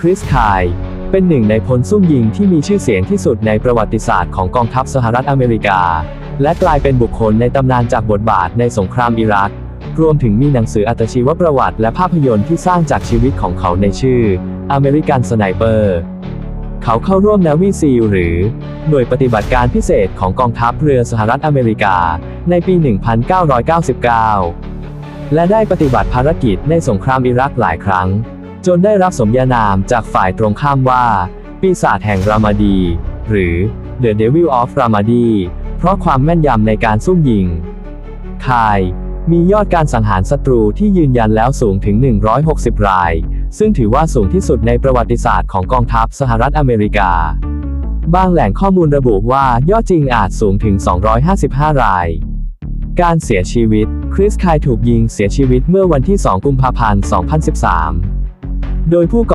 คริสคาย เป็นหนึ่งในพลซุ่มยิงที่มีชื่อเสียงที่สุดในประวัติศาสตร์ของกองทัพสหรัฐอเมริกา และกลายเป็นบุคคลในตำนานจากบทบาทในสงครามอิรัก รวมถึงมีหนังสืออัตชีวประวัติและภาพยนตร์ที่สร้างจากชีวิตของเขาในชื่ออเมริกันสไนเปอร์เขาเข้าร่วมนาวีซีหรือ หน่วยปฏิบัติการพิเศษของกองทัพเรือสหรัฐอเมริกา ในปี 1999 และได้ปฏิบัติภารกิจในสงครามอิรักหลายครั้ง จนได้รับสมญานามจากฝ่ายตรงข้ามว่า ปีศาจแห่งรามาดี หรือ The Devil of Ramadi เพราะความแม่นยำในการซุ่มยิง คาย มียอดการสังหารศัตรูที่ยืนยันแล้วสูงถึง 160 ราย ซึ่งถือว่าสูงที่สุดในประวัติศาสตร์ของกองทัพสหรัฐอเมริกา บางแหล่งข้อมูลระบุว่ายอดจริงอาจสูงถึง 255 ราย การเสียชีวิต คริสคายถูกยิงเสียชีวิตเมื่อวันที่ 2 กุมภาพันธ์ 2013 โดยผู้ก่อ